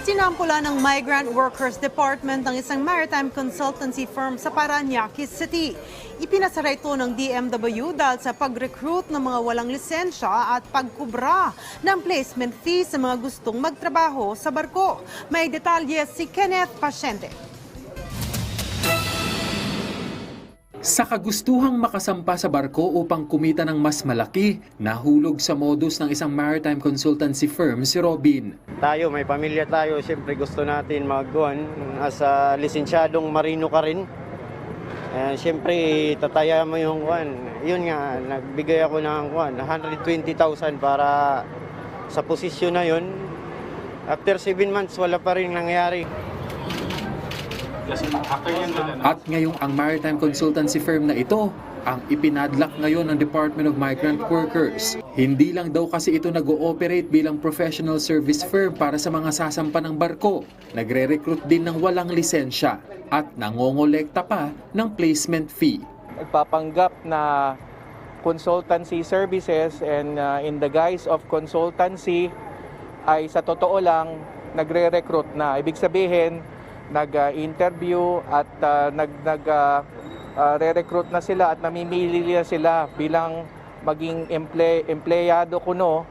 Sinampula ng Migrant Workers Department ng isang maritime consultancy firm sa Paranaque City. Ipinasara ito ng DMW dahil sa pag-recruit ng mga walang lisensya at pagkubra ng placement fee sa mga gustong magtrabaho sa barko. May detalye si Kenneth Pasyente. Sa kagustuhang makasampa sa barko upang kumita ng mas malaki, nahulog sa modus ng isang maritime consultancy firm si Robin. Tayo, may pamilya tayo, siyempre gusto natin magkuhan. As a lisensyadong marino ka rin, eh, siyempre tataya mo yung kuhan. Yun nga, nagbigay ako ng kuhan, 120,000 para sa posisyon na yun. After 7 months, wala pa rin nangyari. At ngayong ang maritime consultancy firm na ito ang ipinadlock ngayon ng Department of Migrant Workers. Hindi lang daw kasi ito nag-ooperate bilang professional service firm para sa mga sasampa ng barko. Nagre-recruit din ng walang lisensya at nangongolekta pa ng placement fee. nagpapanggap na consultancy services and uh, in the guise of consultancy ay sa totoo lang nagre-recruit na. Ibig sabihin, nag-interview at uh, nag, nag uh, uh, re-recruit na sila at namimili na sila bilang maging emple, empleyado kuno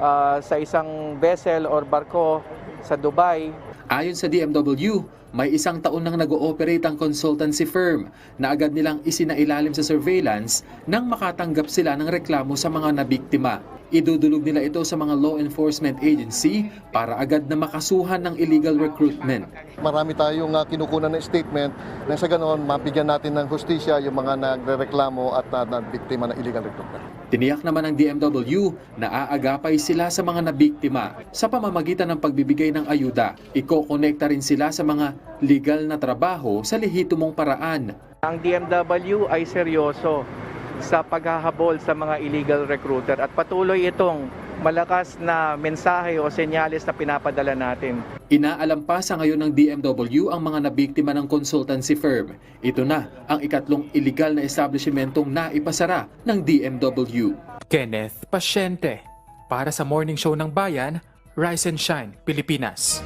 uh, sa isang vessel or barko sa Dubai. Ayon sa DMW, may isang taon nang nag-ooperate ang consultancy firm na agad nilang isinailalim sa surveillance nang makatanggap sila ng reklamo sa mga nabiktima. Idudulog nila ito sa mga law enforcement agency para agad na makasuhan ng illegal recruitment. Marami tayong uh, kinukunan ng statement na sa ganoon mabigyan natin ng hustisya yung mga nagrereklamo at uh, na biktima ng illegal recruitment. Tiniyak naman ng DMW na aagapay sila sa mga nabiktima sa pamamagitan ng pagbibigay ng ayuda. Iko-connecta rin sila sa mga legal na trabaho sa lehitimong paraan. Ang DMW ay seryoso sa paghahabol sa mga illegal recruiter at patuloy itong malakas na mensahe o senyales na pinapadala natin. Inaalam pa sa ngayon ng DMW ang mga nabiktima ng consultancy firm. Ito na ang ikatlong illegal na establishmentong naipasara ng DMW. Kenneth Pasyente para sa Morning Show ng Bayan, Rise and Shine, Pilipinas.